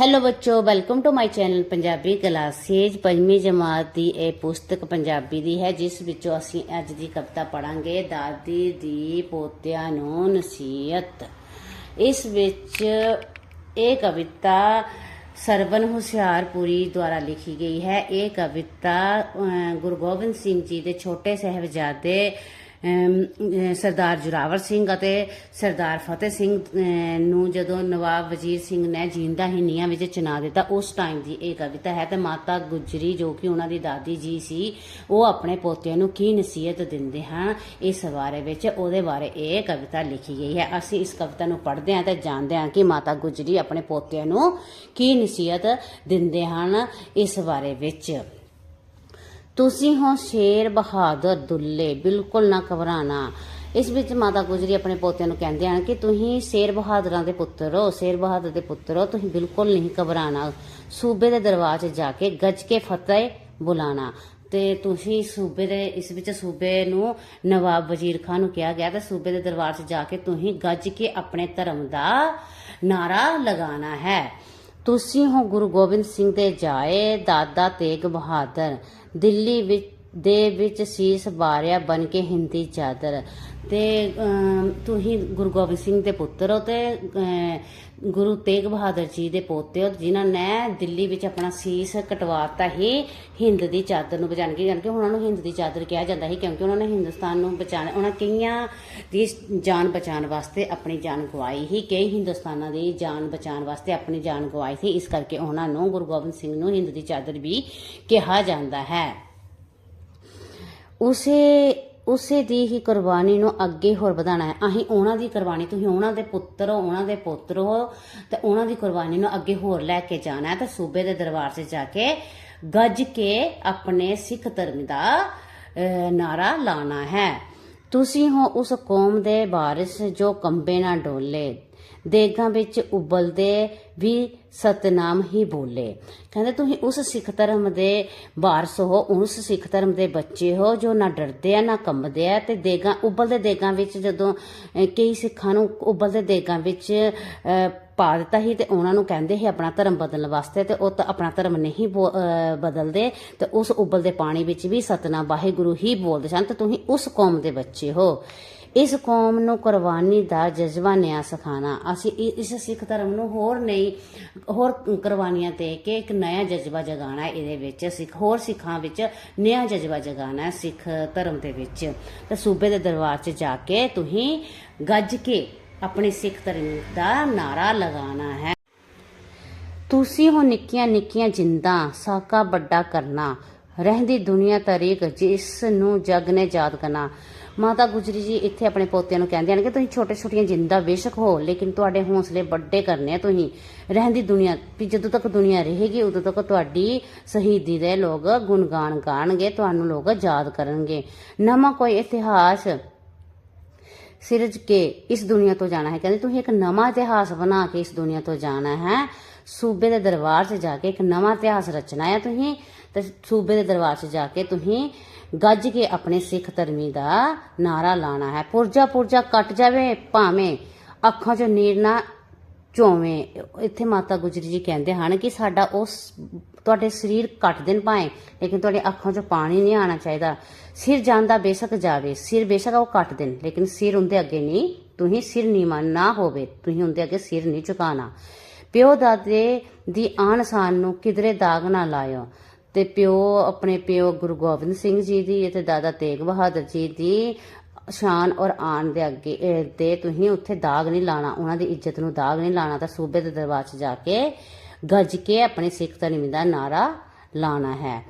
Hello ਬੱਚੋ welcome to my channel Punjabi classes ਪੰਜਵੀਂ ਜਮਾਤ ਦੀ ਇਹ ਪੁਸਤਕ ਪੰਜਾਬੀ ਦੀ ਹੈ, ਜਿਸ ਵਿੱਚੋਂ ਅਸੀਂ ਅੱਜ ਦੀ ਕਵਿਤਾ ਪੜਾਂਗੇ ਦਾਦੀ ਦੀ ਪੋਤਿਆਂ ਨੂੰ ਨਸੀਹਤ। ਇਸ ਵਿੱਚ ਇਹ ਕਵਿਤਾ ਸਰਵਨ ਹੁਸ਼ਿਆਰਪੁਰੀ ਦੁਆਰਾ ਲਿਖੀ ਗਈ ਹੈ। ਇਹ ਕਵਿਤਾ ਗੁਰੂ ਗੋਬਿੰਦ ਸਿੰਘ ਜੀ ਦੇ ਛੋਟੇ ਸਹਿਬਜ਼ਾਦੇ ਸਰਦਾਰ ਜੁਰਾਵਰ ਸਿੰਘ ਅਤੇ ਸਰਦਾਰ ਫਤਿਹ ਸਿੰਘ ਨੂੰ ਜਦੋਂ ਨਵਾਬ ਵਜ਼ੀਰ ਸਿੰਘ ਨੇ ਜਿੰਦਾ ਹੀ ਨੀਹਾਂ ਵਿੱਚ ਚਿਣਾ ਦਿੱਤਾ, ਉਸ ਟਾਈਮ ਦੀ ਇਹ ਕਵਿਤਾ ਹੈ ਤੇ ਮਾਤਾ ਗੁਜਰੀ ਜੋ ਕਿ ਉਹਨਾਂ ਦੀ ਦਾਦੀ ਜੀ ਸੀ, ਉਹ ਆਪਣੇ ਪੋਤਿਆਂ ਨੂੰ ਕੀ ਨਸੀਹਤ ਦਿੰਦੇ ਹਨ? ਇਸ ਬਾਰੇ ਵਿੱਚ ਉਹਦੇ ਬਾਰੇ ਇਹ ਕਵਿਤਾ ਲਿਖੀ ਗਈ ਹੈ। ਅਸੀਂ ਇਸ ਕਵਿਤਾ ਨੂੰ ਪੜ੍ਹਦੇ ਹਾਂ ਤੇ ਜਾਣਦੇ ਹਾਂ ਕਿ ਮਾਤਾ ਗੁਜਰੀ ਆਪਣੇ ਪੋਤਿਆਂ ਨੂੰ ਕੀ ਨਸੀਹਤ ਦਿੰਦੇ ਹਨ ਇਸ ਬਾਰੇ ਵਿੱਚ। ਤੁਸੀਂ ਹੋ ਸ਼ੇਰ ਬਹਾਦਰ ਦੁੱਲੇ, ਬਿਲਕੁਲ ਨਾ ਘਬਰਾਣਾ। ਇਸ ਵਿੱਚ ਮਾਤਾ ਗੁਜਰੀ ਆਪਣੇ ਪੋਤਿਆਂ ਨੂੰ ਕਹਿੰਦੇ ਹਨ ਕਿ ਤੁਸੀਂ ਸ਼ੇਰ ਬਹਾਦਰਾਂ ਦੇ ਪੁੱਤਰ ਹੋ, ਸ਼ੇਰ ਬਹਾਦਰ ਦੇ ਪੁੱਤਰ ਹੋ, ਤੁਸੀਂ ਬਿਲਕੁਲ ਨਹੀਂ ਘਬਰਾਣਾ। ਸੂਬੇ ਦੇ ਦਰਬਾਰ 'ਚ ਜਾ ਕੇ ਗੱਜ ਕੇ ਫਤਿਹ ਬੁਲਾਣਾ। ਤੇ ਤੁਸੀਂ ਸੂਬੇ ਦੇ, ਇਸ ਵਿੱਚ ਸੂਬੇ ਨੂੰ ਨਵਾਬ ਵਜ਼ੀਰ ਖਾਨ ਨੂੰ ਕਿਹਾ ਗਿਆ ਤੇ ਸੂਬੇ ਦੇ ਦਰਬਾਰ 'ਚ ਜਾ ਕੇ ਤੁਸੀਂ ਗੱਜ ਕੇ ਆਪਣੇ ਧਰਮ ਦਾ ਨਾਰਾ ਲਗਾਉਣਾ ਹੈ। ਤੁਸੀਂ ਹੋ ਗੁਰੂ ਗੋਬਿੰਦ ਸਿੰਘ ਦੇ ਜਾਏ, ਦਾਦਾ ਤੇਗ ਬਹਾਦਰ, ਦਿੱਲੀ ਵਿੱਚ ਦੇ ਵਿੱਚ ਸੀਸ ਬਾਰਿਆ ਬਨ ਕੇ ਹਿੰਦੀ ਚਾਦਰ ਤੇ ਤੁਸੀਂ ਗੁਰੂ ਗੋਬਿੰਦ ਸਿੰਘ ਦੇ ਪੁੱਤਰ ਹੋ ਤੇ ਗੁਰੂ ਤੇਗ ਬਹਾਦਰ ਜੀ ਦੇ ਪੋਤੇ ਹੋ ਜਿਨ੍ਹਾਂ ਨੇ ਦਿੱਲੀ ਵਿੱਚ ਆਪਣਾ ਸੀਸ ਕਟਵਾਤਾ ਹੀ ਹਿੰਦ ਦੀ ਚਾਦਰ ਨੂੰ ਬਚਾਉਣ ਕੀ ਕਰਕੇ ਉਹਨਾਂ ਨੂੰ ਹਿੰਦ ਦੀ ਚਾਦਰ ਕਿਹਾ ਜਾਂਦਾ ਸੀ ਕਿਉਂਕਿ ਉਹਨਾਂ ਨੇ ਹਿੰਦੁਸਤਾਨ ਨੂੰ ਬਚਾਉਣ, ਉਹਨਾਂ ਕਈਆਂ ਦੀ ਜਾਨ ਬਚਾਉਣ ਵਾਸਤੇ ਆਪਣੀ ਜਾਨ ਗਵਾਈ ਹੀ ਕਈ ਹਿੰਦੁਸਤਾਨਾਂ ਦੀ ਜਾਨ ਬਚਾਉਣ ਵਾਸਤੇ ਆਪਣੀ ਜਾਨ ਗਵਾਈ ਸੀ, ਇਸ ਕਰਕੇ ਉਹਨਾਂ ਨੂੰ ਗੁਰੂ ਗੋਬਿੰਦ ਸਿੰਘ ਨੂੰ ਹਿੰਦ ਦੀ ਚਾਦਰ ਵੀ ਕਿਹਾ ਜਾਂਦਾ ਹੈ। ਉਸੇ ਉਸੇ ਦੀ ਹੀ ਕੁਰਬਾਨੀ ਨੂੰ ਅੱਗੇ ਹੋਰ ਵਧਾਉਣਾ ਹੈ। ਅਸੀਂ ਉਹਨਾਂ ਦੀ ਕੁਰਬਾਨੀ, ਤੁਸੀਂ ਉਹਨਾਂ ਦੇ ਪੁੱਤਰ ਹੋ, ਉਹਨਾਂ ਦੇ ਪੁੱਤਰ ਹੋ, ਤੇ ਉਹਨਾਂ ਦੀ ਕੁਰਬਾਨੀ ਨੂੰ ਅੱਗੇ ਹੋਰ ਲੈ ਕੇ ਜਾਣਾ ਹੈ। ਤੇ ਸੂਬੇ ਦੇ ਦਰਬਾਰ 'ਚ ਜਾ ਕੇ ਗੱਜ ਕੇ ਆਪਣੇ ਸਿੱਖ ਧਰਮ ਦਾ ਨਾਰਾ ਲਾਣਾ ਹੈ। ਤੁਸੀਂ ਹੋ ਉਸ ਕੌਮ ਦੇ ਵਾਰਿਸ ਜੋ ਕੰਬੇ ਨਾ ਡੋਲੇ, ਦੇਗਾਂ ਵਿੱਚ ਉਬਲਦੇ ਵੀ ਸਤਨਾਮ ਹੀ ਬੋਲੇ। ਕਹਿੰਦੇ ਤੁਸੀਂ ਉਸ ਸਿੱਖ ਧਰਮ ਦੇ ਵਾਰਸ ਹੋ, ਉਸ ਸਿੱਖ ਧਰਮ ਦੇ ਬੱਚੇ ਹੋ ਜੋ ਨਾ ਡਰਦੇ ਆ, ਨਾ ਕੰਬਦੇ ਆ ਤੇ ਦੇਗਾਂ, ਉਬਲਦੇ ਦੇਗਾਂ ਵਿੱਚ ਜਦੋਂ ਕਈ ਸਿੱਖਾਂ ਨੂੰ ਉਬਲਦੇ ਦੇਗਾਂ ਵਿੱਚ ਪਾ ਦਿੱਤਾ ਸੀ ਤੇ ਉਹਨਾਂ ਨੂੰ ਕਹਿੰਦੇ ਸੀ ਆਪਣਾ ਧਰਮ ਬਦਲਣ ਵਾਸਤੇ ਤੇ ਉਹ ਤਾਂ ਆਪਣਾ ਧਰਮ ਨਹੀਂ ਬੋ- ਬਦਲਦੇ ਤੇ ਉਸ ਉਬਲਦੇ ਪਾਣੀ ਵਿੱਚ ਵੀ ਸਤਨਾਮ ਵਾਹਿਗੁਰੂ ਹੀ ਬੋਲਦੇ ਸਨ ਤੇ ਤੁਸੀਂ ਉਸ ਕੌਮ ਦੇ ਬੱਚੇ ਹੋ। ਇਸ ਕੌਮ ਨੂੰ ਕੁਰਬਾਨੀ ਦਾ ਜਜ਼ਬਾ ਨਿਆ ਸਿਖਾਣਾ ਅਸੀਂ ਇਸ ਸਿੱਖ ਧਰਮ ਨੂੰ ਹੋਰ ਨਹੀਂ, ਹੋਰ ਕੁਰਬਾਨੀਆਂ ਦੇ ਕੇ ਇੱਕ ਨਇਆ ਜਜ਼ਬਾ ਜਗਾਉਣਾ ਇਹਦੇ ਵਿੱਚ। ਸਿੱਖ, ਹੋਰ ਸਿੱਖਾਂ ਵਿੱਚ ਨਿਆ ਜਜ਼ਬਾ ਜਗਾਉਣਾ ਸਿੱਖ ਧਰਮ ਦੇ ਵਿੱਚ। ਤੇ ਸੂਬੇ ਦੇ ਦਰਬਾਰ 'ਚ ਜਾ ਕੇ ਤੁਸੀਂ ਗੱਜ ਕੇ ਆਪਣੇ ਸਿੱਖ ਧਰਮ ਦਾ ਨਾਰਾ ਲਗਾਉਣਾ ਹੈ। ਤੁਸੀਂ ਹੋ ਨਿੱਕੀਆਂ ਨਿੱਕੀਆਂ ਜਿੰਦਾਂ, ਸਾਕਾ ਵੱਡਾ ਕਰਨਾ, ਰਹਿੰਦੀ ਦੁਨੀਆ ਤਰੀਕ ਜਿਸ ਨੂੰ ਜਗ ਨੇ ਯਾਦ ਕਰਨਾ। ਮਾਤਾ ਗੁਜਰੀ ਜੀ ਇੱਥੇ ਆਪਣੇ ਪੋਤਿਆਂ ਨੂੰ ਕਹਿੰਦੇ ਹਨ ਕਿ ਤੁਸੀਂ ਛੋਟੇ ਛੋਟੀਆਂ ਜਿੰਦਾ ਬੇਸ਼ੱਕ ਹੋ, ਲੇਕਿਨ ਤੁਹਾਡੇ ਹੌਸਲੇ ਵੱਡੇ ਕਰਨੇ ਆ ਤੁਸੀਂ। ਰਹਿੰਦੀ ਦੁਨੀਆ, ਵੀ ਜਦੋਂ ਤੱਕ ਦੁਨੀਆ ਰਹੇਗੀ, ਉਦੋਂ ਤੱਕ ਤੁਹਾਡੀ ਸ਼ਹੀਦੀ ਦੇ ਲੋਕ ਗੁਣਗਾਨ ਗਾਣਗੇ, ਤੁਹਾਨੂੰ ਲੋਕ ਯਾਦ ਕਰਨਗੇ। ਨਵਾਂ ਕੋਈ ਇਤਿਹਾਸ ਸਿਰਜ ਕੇ ਇਸ ਦੁਨੀਆ ਤੋਂ ਜਾਣਾ ਹੈ। ਕਹਿੰਦੇ ਤੁਸੀਂ ਇੱਕ ਨਵਾਂ ਇਤਿਹਾਸ ਬਣਾ ਕੇ ਇਸ ਦੁਨੀਆ ਤੋਂ ਜਾਣਾ ਹੈ। ਸੂਬੇ ਦੇ ਦਰਬਾਰ 'ਚ ਜਾ ਕੇ ਇੱਕ ਨਵਾਂ ਇਤਿਹਾਸ ਰਚਣਾ ਹੈ ਤੁਸੀਂ। ਤੇ ਸੂਬੇ ਦੇ ਦਰਬਾਰ 'ਚ ਜਾ ਕੇ ਤੁਸੀਂ ਗੱਜ ਕੇ ਆਪਣੇ ਸਿੱਖ ਧਰਮੀ ਦਾ ਨਾਰਾ ਲਾਣਾ ਹੈ। ਪੁਰਜਾ ਪੁਰਜਾ ਕੱਟ ਜਾਵੇ, ਭਾਵੇਂ ਅੱਖਾਂ 'ਚੋਂ ਨੀਰ ਨਾ ਚੋਵੇਂ ਇੱਥੇ ਮਾਤਾ ਗੁਜਰੀ ਜੀ ਕਹਿੰਦੇ ਹਨ ਕਿ ਸਾਡਾ ਉਸ ਤੁਹਾਡੇ ਸਰੀਰ ਕੱਟ ਦੇਣ ਪਾਏ ਲੇਕਿਨ ਤੁਹਾਡੇ ਅੱਖਾਂ 'ਚੋਂ ਪਾਣੀ ਨਹੀਂ ਆਣਾ ਚਾਹੀਦਾ। ਸਿਰ ਜਾਂਦਾ ਬੇਸ਼ੱਕ ਜਾਵੇ। ਸਿਰ ਬੇਸ਼ੱਕ ਉਹ ਕੱਟ ਦੇਣ, ਲੇਕਿਨ ਸਿਰ ਉਹਦੇ ਅੱਗੇ ਨਹੀਂ, ਤੁਸੀਂ ਸਿਰ ਨੀਵਾਂ ਨਾ ਹੋਵੇ, ਤੁਸੀਂ ਉਹਦੇ ਅੱਗੇ ਸਿਰ ਨਹੀਂ ਝੁਕਾਣਾ ਪਿਓ ਦਾਦੇ ਦੀ ਆਣ ਸਾਨ ਨੂੰ ਕਿਧਰੇ ਦਾਗ ਨਾ ਲਾਇਓ। ਤੇ ਪਿਓ, ਆਪਣੇ ਪਿਓ ਗੁਰੂ ਗੋਬਿੰਦ ਸਿੰਘ ਜੀ ਦੀ ਅਤੇ ਦਾਦਾ ਤੇਗ ਬਹਾਦਰ ਜੀ ਦੀ ਸ਼ਾਨ ਔਰ ਆਣ ਦੇ ਅੱਗੇ ਅਹ, ਤੇ ਤੁਸੀਂ ਉੱਥੇ ਦਾਗ ਨਹੀਂ ਲਾਣਾ ਉਹਨਾਂ ਦੀ ਇੱਜ਼ਤ ਨੂੰ ਦਾਗ ਨਹੀਂ ਲਾਣਾ ਤਾਂ ਸੂਬੇ ਦੇ ਦਰਬਾਰ 'ਚ ਜਾ ਕੇ ਗੱਜ ਕੇ ਆਪਣੇ ਸਿੱਖ ਧਰਮ ਦਾ ਨਾਰਾ ਲਾਣਾ ਹੈ।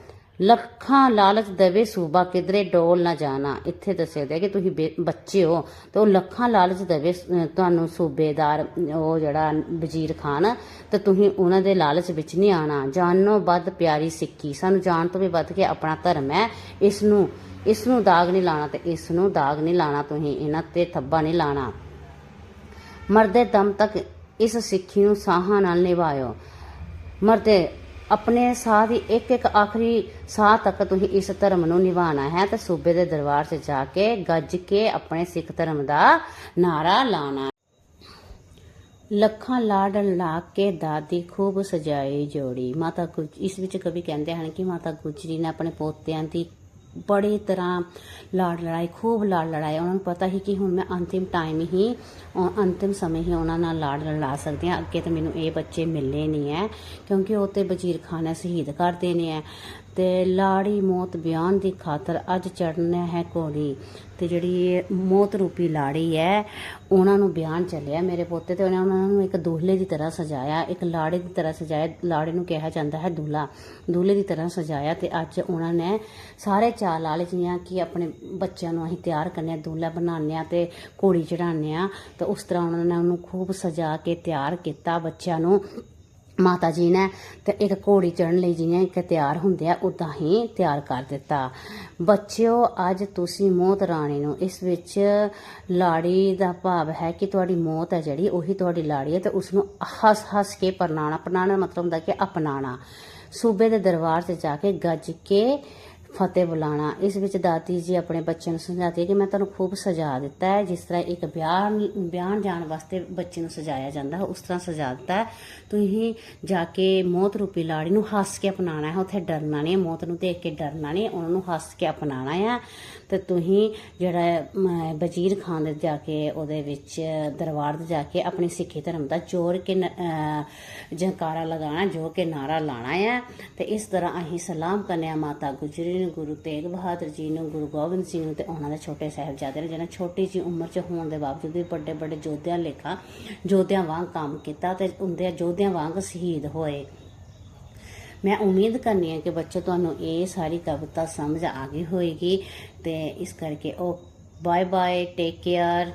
ਲੱਖਾਂ ਲਾਲਚ ਦੇਵੇ ਸੂਬਾ, ਕਿਧਰੇ ਡੋਲ ਨਾ ਜਾਣਾ। ਇੱਥੇ ਦੱਸਿਆ ਗਿਆ ਕਿ ਤੁਸੀਂ ਬੇ- ਬੱਚੇ ਹੋ, ਤੇ ਉਹ ਲੱਖਾਂ ਲਾਲਚ ਦੇਵੇ ਤੁਹਾਨੂੰ ਸੂਬੇਦਾਰ, ਉਹ ਜਿਹੜਾ ਵਜ਼ੀਰ ਖਾਨ, ਤੇ ਤੁਸੀਂ ਉਹਨਾਂ ਦੇ ਲਾਲਚ ਵਿੱਚ ਨਹੀਂ ਆਣਾ ਜਾਨੋਂ ਵੱਧ ਪਿਆਰੀ ਸਿੱਖੀ। ਸਾਨੂੰ ਜਾਣ ਤੋਂ ਵੀ ਵੱਧ ਕੇ ਆਪਣਾ ਧਰਮ ਹੈ। ਇਸ ਨੂੰ ਇਸ ਨੂੰ ਦਾਗ ਨਹੀਂ ਲਾਣਾ ਤੇ ਇਸ ਨੂੰ ਦਾਗ ਨਹੀਂ ਲਾਣਾ ਤੁਸੀਂ। ਇਹਨਾਂ ਤੇ ਥੱਬਾ ਨਹੀਂ ਲਾਣਾ ਮਰਦੇ ਦਮ ਤੱਕ ਇਸ ਸਿੱਖੀ ਨੂੰ ਸਾਹਾਂ ਨਾਲ ਨਿਭਾਇਓ। ਮਰਦੇ ਆਪਣੇ ਸਾਹ ਦੀ ਇੱਕ ਇੱਕ ਆਖਰੀ ਸਾਹ ਤੱਕ ਤੁਸੀਂ ਇਸ ਧਰਮ ਨੂੰ ਨਿਭਾਉਣਾ ਹੈ ਤੇ ਸੂਬੇ ਦੇ ਦਰਬਾਰ 'ਚ ਜਾ ਕੇ ਗੱਜ ਕੇ ਆਪਣੇ ਸਿੱਖ ਧਰਮ ਦਾ ਨਾਰਾ ਲਾਣਾ ਲੱਖਾਂ ਲਾਡ ਲਾ ਕੇ ਦਾਦੀ ਖੂਬ ਸਜਾਈ ਜੋੜੀ। ਮਾਤਾ ਗੁਜ ਇਸ ਵਿੱਚ ਕਵੀ ਕਹਿੰਦੇ ਹਨ ਕਿ ਮਾਤਾ ਗੁਜਰੀ ਨੇ ਆਪਣੇ ਪੋਤਿਆਂ ਦੀ ਬੜੀ ਤਰ੍ਹਾਂ ਲਾਡ ਲੜਾਈ, ਖੂਬ ਲਾਡ ਲੜਾਈ। ਉਹਨਾਂ ਨੂੰ ਪਤਾ ਹੀ ਕਿ ਹੁਣ ਮੈਂ ਅੰਤਿਮ ਟਾਈਮ ਹੀ ਅੰਤਿਮ ਸਮੇਂ ਹੀ ਉਹਨਾਂ ਨਾਲ ਲਾਡ ਲੜਾ ਸਕਦੀ ਹਾਂ। ਅੱਗੇ ਤਾਂ ਮੈਨੂੰ ਇਹ ਬੱਚੇ ਮਿਲਨੇ ਨਹੀਂ ਹੈ ਕਿਉਂਕਿ ਉਹ ਤੇ ਵਜ਼ੀਰ ਖਾਨ ਨੇ ਸ਼ਹੀਦ ਕਰ ਦੇਣੇ ਹੈ ਤੇ ਲਾੜੀ ਮੌਤ ਬਿਆਨ ਦੀ ਖਾਤਰ ਅੱਜ ਚੜਨਾ ਹੈ ਘੋੜੀ। ਤੇ ਜਿਹੜੀ ਮੌਤ ਰੂਪੀ ਲਾੜੀ ਹੈ, ਉਹਨਾਂ ਨੂੰ ਬਿਆਨ ਚੱਲਿਆ ਮੇਰੇ ਪੋਤੇ ਤੇ ਉਹਨੇ ਉਹਨਾਂ ਨੂੰ ਇੱਕ ਦੂਹਲੇ ਦੀ ਤਰ੍ਹਾਂ ਸਜਾਇਆ, ਇੱਕ ਲਾੜੇ ਦੀ ਤਰ੍ਹਾਂ ਸਜਾਇਆ, ਲਾੜੇ ਨੂੰ ਕਿਹਾ ਜਾਂਦਾ ਹੈ ਦੂਲਾ। ਦੂਲੇ ਦੀ ਤਰ੍ਹਾਂ ਸਜਾਇਆ ਤੇ ਅੱਜ ਉਹਨਾਂ ਨੇ ਸਾਰੇ ਚਾਲ ਲਾਲੇ ਜਿਹੀਆਂ ਕਿ ਆਪਣੇ ਬੱਚਿਆਂ ਨੂੰ ਅਸੀਂ ਤਿਆਰ ਕਰਨੇ ਆ, ਦੂਲਾ ਬਣਾਉਂਦੇ ਆ ਤੇ ਘੋੜੀ ਚੜਾਉਂਦੇ ਆ, ਤਾਂ ਉਸ ਤਰ੍ਹਾਂ ਉਹਨਾਂ ਨੇ ਉਹਨੂੰ ਖੂਬ ਸਜਾ ਕੇ ਤਿਆਰ ਕੀਤਾ ਬੱਚਿਆਂ ਨੂੰ। ਮਾਤਾ ਜੀ ਨੇ ਤੇ ਇੱਕ ਘੋੜੀ ਚੜਨ ਲਈ ਜਿਵੇਂ ਇੱਕ ਤਿਆਰ ਹੁੰਦੇ ਆ ਉਦਾਂ ਹੀ ਤਿਆਰ ਕਰ ਦਿੱਤਾ। ਬੱਚਿਓ, ਅੱਜ ਤੁਸੀਂ ਮੌਤ ਰਾਣੀ ਨੂੰ, ਇਸ ਵਿੱਚ ਲਾੜੀ ਦਾ ਭਾਵ ਹੈ ਕਿ ਤੁਹਾਡੀ ਮੌਤ ਹੈ ਜਿਹੜੀ, ਉਹੀ ਤੁਹਾਡੀ ਲਾੜੀ ਹੈ ਤੇ ਉਸ ਨੂੰ ਹੱਸ ਹੱਸ ਕੇ ਪਰਨਾਣਾ ਪਰਨਾਣਾ ਮਤਲਬ ਹੁੰਦਾ ਕਿ ਅਪਣਾਣਾ ਸੂਬੇ ਦੇ ਦਰਬਾਰ 'ਚ ਜਾ ਕੇ ਗੱਜ ਕੇ ਫਤਿਹ ਬੁਲਾਣਾ ਇਸ ਵਿੱਚ ਦਾਦੀ ਜੀ ਆਪਣੇ ਬੱਚੇ ਨੂੰ ਸਮਝਾਤੀ ਹੈ ਕਿ ਮੈਂ ਤੁਹਾਨੂੰ ਖੂਬ ਸਜਾ ਦਿੱਤਾ ਹੈ। ਜਿਸ ਤਰ੍ਹਾਂ ਇੱਕ ਬਿਆਨ ਬਿਆਨ ਜਾਣ ਵਾਸਤੇ ਬੱਚੇ ਨੂੰ ਸਜਾਇਆ ਜਾਂਦਾ ਹੈ ਉਸ ਤਰ੍ਹਾਂ ਸਜਾ ਦਿੱਤਾ ਹੈ। ਤੁਸੀਂ ਜਾ ਕੇ ਮੌਤ ਰੂਪੀ ਲਾੜੀ ਨੂੰ ਹੱਸ ਕੇ ਅਪਣਾਣਾ ਹੈ। ਉੱਥੇ ਡਰਨਾ ਨਹੀਂ ਮੌਤ ਨੂੰ ਦੇਖ ਕੇ ਡਰਨਾ ਨਹੀਂ ਉਹਨਾਂ ਨੂੰ ਹੱਸ ਕੇ ਅਪਣਾਣਾ ਹੈ। ਤੇ ਤੁਸੀਂ ਜਿਹੜਾ ਵਜ਼ੀਰ ਖਾਨ ਦੇ ਜਾ ਕੇ ਉਹਦੇ ਵਿੱਚ ਦਰਬਾਰ ਤੇ ਜਾ ਕੇ ਆਪਣੀ ਸਿੱਖੀ ਧਰਮ ਦਾ ਜੋਰ ਕੇ ਨ- ਅਹ, ਲਗਾਣਾ ਜੋ ਕਿ ਨਾਰਾ ਲਾਣਾ ਹੈ। ਤੇ ਇਸ ਤਰ੍ਹਾਂ ਅਸੀਂ ਸਲਾਮ ਕਰਨੇ ਆ ਮਾਤਾ ਗੁਜਰੀ ਨੂੰ ਗੁਰੂ ਤੇਗ ਬਹਾਦਰ ਜੀ ਨੂੰ, ਗੁਰੂ ਗੋਬਿੰਦ ਸਿੰਘ ਨੂੰ ਤੇ ਉਹਨਾਂ ਦੇ ਛੋਟੇ ਸਾਹਿਬਜ਼ਾਦੇ ਨੇ ਜਿਹਨਾਂ ਛੋਟੀ ਜੀ ਉਮਰ 'ਚ ਹੋਣ ਦੇ ਬਾਵਜੂਦ ਵੀ ਵੱਡੇ ਵੱਡੇ ਯੋਧਿਆਂ ਲੇਖਾ, ਯੋਧਿਆਂ ਵਾਂਗ ਕੰਮ ਕੀਤਾ ਤੇ ਉਹਦੇ ਯੋਧਿਆਂ ਵਾਂਗ ਸ਼ਹੀਦ ਹੋਏ। ਮੈਂ ਉਮੀਦ ਕਰਨੀ ਹੈ ਕਿ ਬੱਚੋ, ਤੁਹਾਨੂੰ ਇਹ ਸਾਰੀ ਕਵਿਤਾ ਸਮਝ ਆ ਗਈ ਹੋਏਗੀ ਤੇ ਇਸ ਕਰਕੇ ਉਹ ਬਾਏ ਬਾਏ ਟੇਕ ਕੇਅਰ